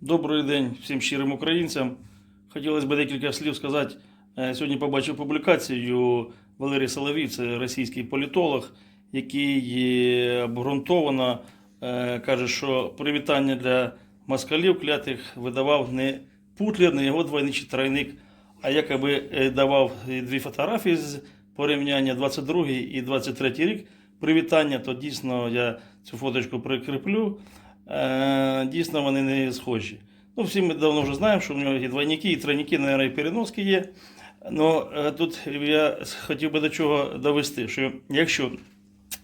Добрий день всім щирим українцям. Хотілося б декілька слів сказати. Е, Сьогодні побачив публікацію Валерій Соловій, це російський політолог, який обґрунтовано е, каже, що привітання для москалів клятих видавав не Путлер, не його двойничий тройник, а якоби е, давав дві фотографії з порівняння 22 і 23 рік. Привітання, то дійсно я цю фоточку прикріплю. Е, Дійсно, вони не схожі. Ну, всі ми давно вже знаємо, що в нього і двойники, і тройники, навіть, і переноски є. Ну, е, тут я хотів би до чого довести, що якщо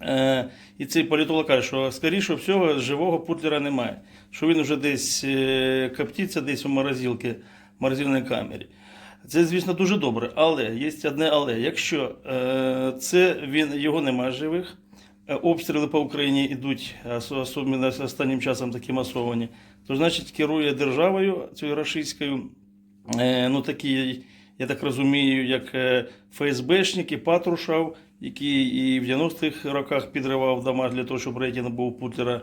е, і цей політолог каже, що скоріше всього живого путлера немає, що він вже десь е, коптиться десь у морозилці, морозильній камері. Це, звісно, дуже добре, але є одне але. Якщо е, це він його немає живих, обстріли по Україні йдуть, особливо останнім часом такі масовані, то значить керує державою цією рашистською, е, ну такі, я так розумію, як е, ФСБшник і Патрушев, який і в 90-х роках підривав дома для того, щоб рейтинг був Путлера,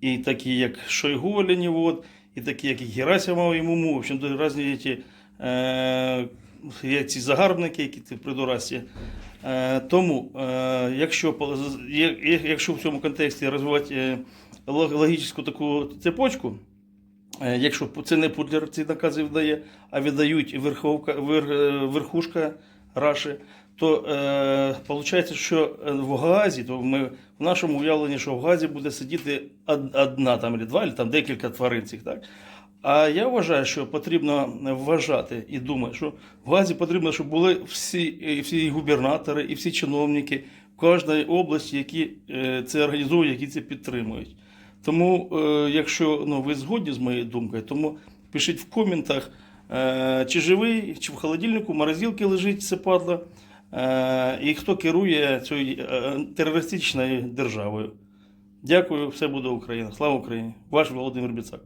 і такі, як Шойгу Оленівод, і такі, як Герасимов і Муму. В общем, різні ці, е, ці загарбники, які ти придурасті. Е, тому, е, якщо, якщо в цьому контексті розвивати е, лог- логічну таку цепочку, Якщо це не Путлер ці накази видає, а видають верховка, верхушка Раші, то е, що в Газі, то ми в нашому уявленні, що в Газі буде сидіти одна там, або два, або там декілька тварин цих, так? А я вважаю, що потрібно вважати і думаю, що в Газі потрібно, щоб були всі, всі губернатори і всі чиновники в кожній області, які е, це організовують, які це підтримують. Тому, е, якщо ну, ви згодні з моєю думкою, тому пишіть в коментах, е, чи живий, чи в холодильнику, в морозилці лежить це падло, е, і хто керує цією е, терористичною державою. Дякую, все буде Україна. Слава Україні! Ваш Володимир Біцак.